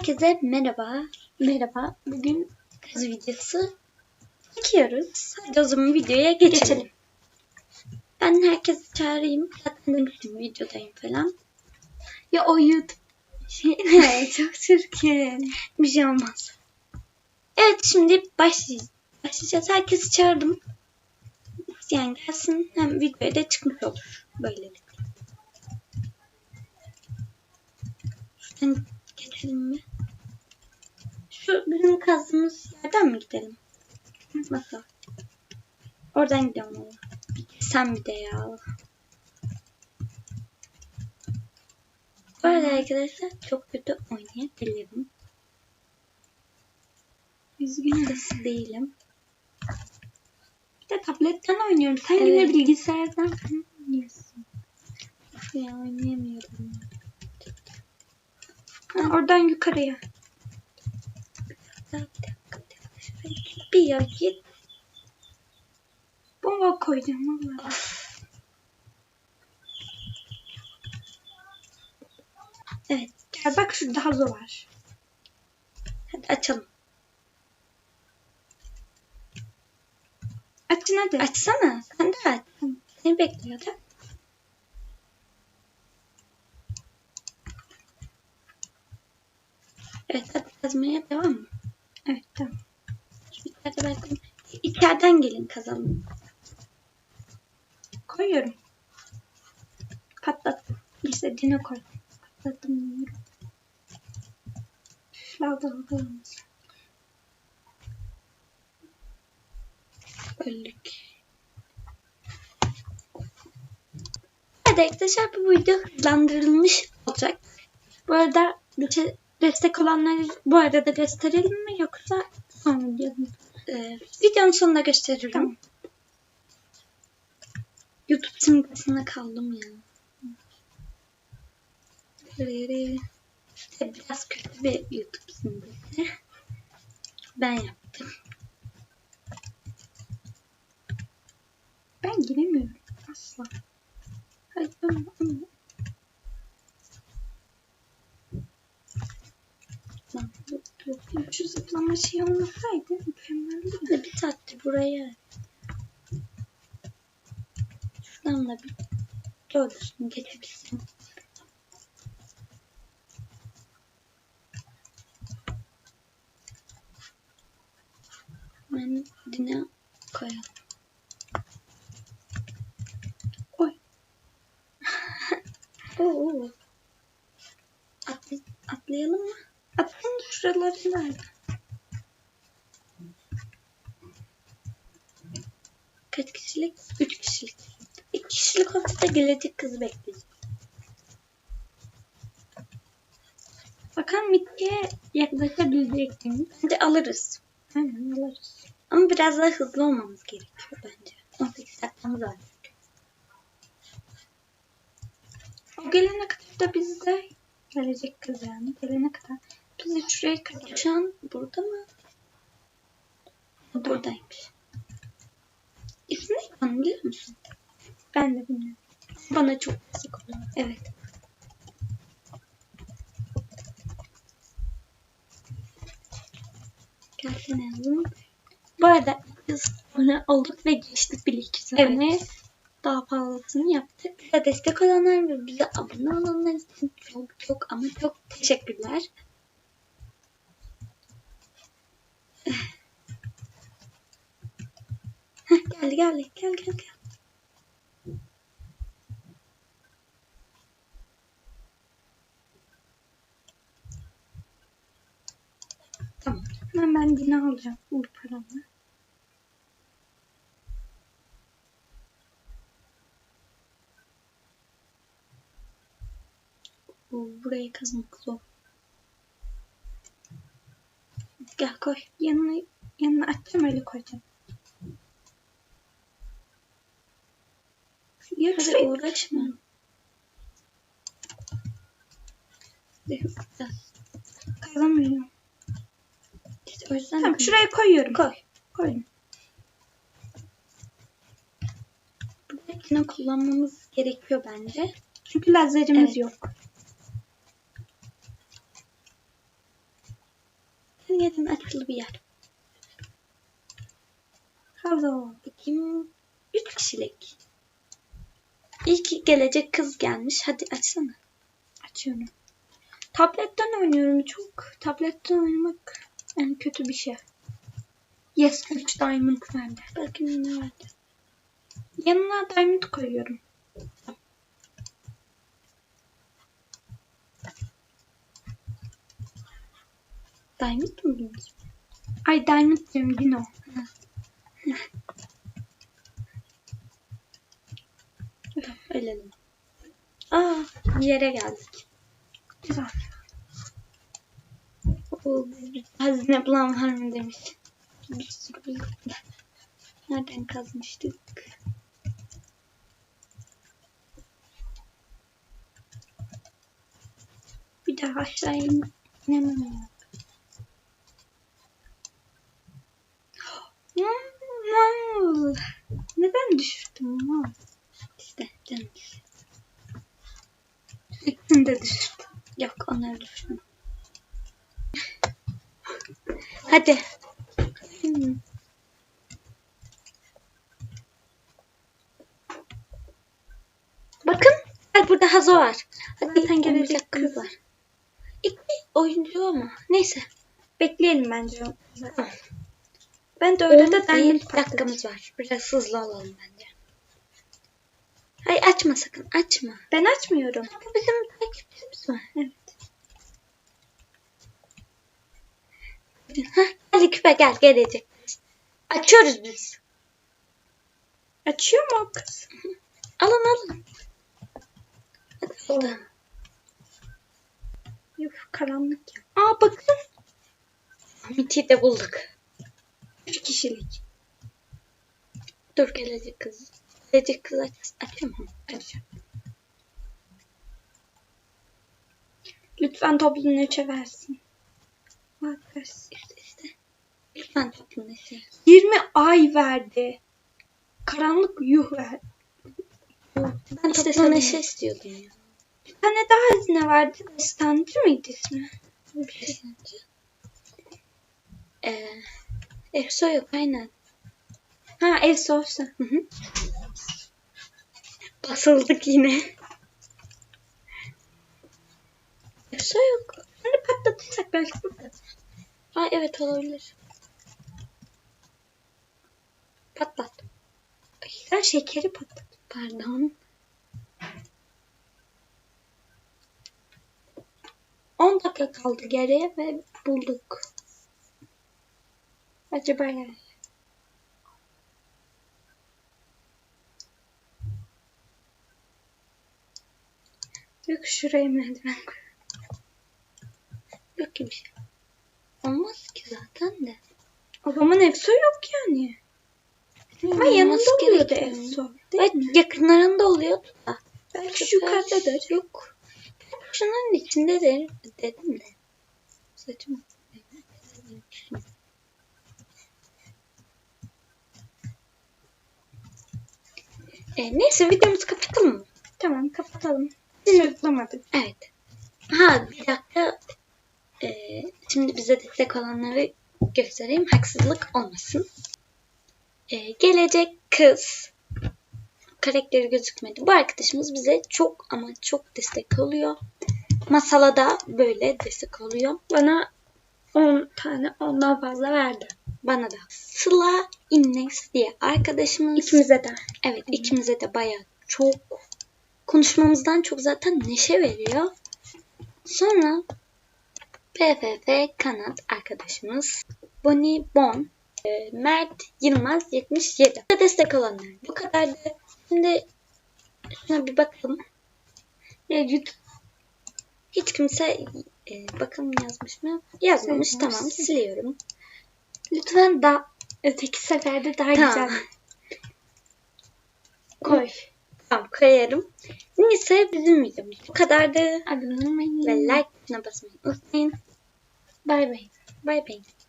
Herkese merhaba. Merhaba. Bugün kız videosu çekiyoruz. Hadi o zaman videoya geçelim. Geçelim. Ben herkesi çağırayım. Zaten demiştim videodayım falan. Ya o YouTube şey ne? Çok çirkin. Bir şey olmaz. Evet şimdi başlayacağız. Başlayacağız. Herkesi çağırdım. Yani gelsin hem videoya da çıkmış olur. Böylelikle. Şuradan geçelim mi? Şu bizim kazdığımız yerden mi gidelim? Nasıl? Oradan gidelim ama. Sen bir de ya. Arada arkadaşlar çok kötü oynayabilirim. Üzgünüm. Nasıl değilim. Bir de tabletten oynuyorum. Sen Evet. yine bilgisayardan oynuyorsun. Ya oynayamıyorum. Ha, oradan yukarıya. Bir dakika, bir dakika. Şuraya git. Bir ya git. Bomba koyacağım valla. Evet. Gel bak şurada hazo var. Hadi açalım. Açın hadi. Açsana. Sen de aç. Seni bekliyordum. Evet hadi kazmaya devam mı? Evet tamam. İçeride belki içeriden gelin kazalım. Koyuyorum. Patlattım. İstediğine koy. Patlattım. Şurada bakalım. Öldük. Hadi arkadaşlar bu video hızlandırılmış olacak. Bu arada destek olanları bu arada gösterelim mi yoksa sonra diyelim. Ee, videonun sonunda gösteririm. Tamam. YouTube simgesine kaldım ya. İşte biraz kötü bir YouTube simgesi. Ben yaptım. Ben giremiyorum asla. Hayır, ama, ama. Lan, bu- bu- Şu zıplama şey olmasaydı mükemmeldi. bu- Bir saattir buraya. Şuradan da bir doğrusunu geçebilsem. Ben dine nerede? Kaç kişilik? Üç kişilik. İki kişilik olsa da gelecek kızı bekleyeceğiz. Bakalım Mitki'ye yaklaşabilecek miyiz? Hadi alırız. Aynen alırız. Ama biraz daha hızlı olmamız gerekiyor bence. 18 dakikamız var. O gelene kadar da biz de gelecek kız yani. Gelene kadar de şuraya kadar. Şu an burada mı? Burada. Buradaymış. İsmi ne biliyor musun? Ben de bilmiyorum. Bana çok destek oluyor. Evet. Gelsene yazın. Bu arada biz abone olduk ve geçtik bir iki sene. Evet. Daha fazlasını yaptık. Bize destek olanlar ve bize abone olanlar için çok çok ama çok teşekkürler. Geldi geldi gel gel gel. Tamam. Hemen ben dine alacağım paramı. Bu burayı kazmak zor. Gel koy. Yanına, yanına açacağım öyle koyacağım. Ya şuraya uğraşma. Biraz. kazamıyorum. İşte o yüzden Tamam şuraya koyuyorum. koy. Koydum. Buradakini kullanmamız gerekiyor bence. Çünkü lazerimiz Evet. yok. gelin açılı bir yer. Hello. Bakayım. Üç kişilik. İyi ki gelecek kız gelmiş. Hadi açsana. Açıyorum. Tabletten oynuyorum çok. Tabletten oynamak en kötü bir şey. Yes 3 diamond verdi. Bakayım ne vardı. Yanına diamond koyuyorum. Diamond mı ismi? Ay diamond diyorum Dino. Tamam, ölelim. Aa, bir yere geldik. Güzel. Bir hazine bulan var mı demiş. Bir sürü bulduk. Nereden kazmıştık? Bir daha aşağı in. inemem. Neden düşürdüm mal? İşte canım. İkisini de düşürdüm. Yok onları düşünme. Hadi. Hmm. Bakın. Bak burada Hazo var. Hadi Zaten gelecek kız var. İki oyuncu ama. Neyse. Bekleyelim bence. Tamam. Ben de öyle de bir dakikamız var. Biraz hızlı olalım bence. Hayır açma sakın. Açma. Ben açmıyorum. Bu bizim takipçimiz var. Evet. Hah, hadi küpe gel gelecek. Açıyoruz biz. Açıyor mu kız? Alın alın. Alın. Yok karanlık ya. Aa bakın. Mit'i de bulduk. Üç kişilik. Dur gelecek kız. Gelecek kız aç. Mu? Açıyor. Lütfen topluluğunu üçe versin. Bak versin. İşte işte. Lütfen toplum şey. 20 ay verdi. Karanlık yuh verdi. Ben işte Toplum sana ne? şey istiyordum ya. Bir tane daha hazine vardı. Destancı mıydı ismi? Bir şey sence? Ee, Efso yok aynen. Ha. Hı hı. Basıldık yine. Efso yok. Hani patlatırsak belki burada. Aa evet olabilir. Patlat. Sen şekeri patlat. Pardon. 10 dakika kaldı geriye ve bulduk. Acaba yani. Yok şuraya merdiven. Yok ki bir şey. Olmaz ki zaten de. Zaman Efso yok yani. Ama yanında oluyordu. Efso. Evet yakınlarında oluyordu da. Belki şu yukarıdadır. Yok. Şunun içinde de dedim de. Saçma. E, neyse videomuzu kapatalım mı? Tamam kapatalım. Sırtlamadık. Evet. Ha bir dakika. Ee, şimdi bize destek olanları göstereyim. Haksızlık olmasın. Ee, gelecek kız. Karakteri gözükmedi. Bu arkadaşımız bize çok ama çok destek oluyor. Masala da böyle destek oluyor. Bana 10 tane ondan fazla verdi. Bana da. Sıla Innex diye arkadaşımız. İkimize de. Evet ikimize de bayağı çok konuşmamızdan çok zaten neşe veriyor. Sonra PFF Kanat arkadaşımız Bonnie Bon e, Mert Yılmaz 77 destek olanlar. Bu kadar da şimdi şuna bir bakalım. E, YouTube hiç kimse e, bakalım yazmış mı? Yazmamış. Yazmamış. Tamam siliyorum. Lütfen da öteki seferde daha Tamam. güzel koy. Tamam koyarım. Neyse bizim videomuz bu kadardı. Abone olmayı. Ve like tuşuna basmayı unutmayın. Bay bay. Bay bay.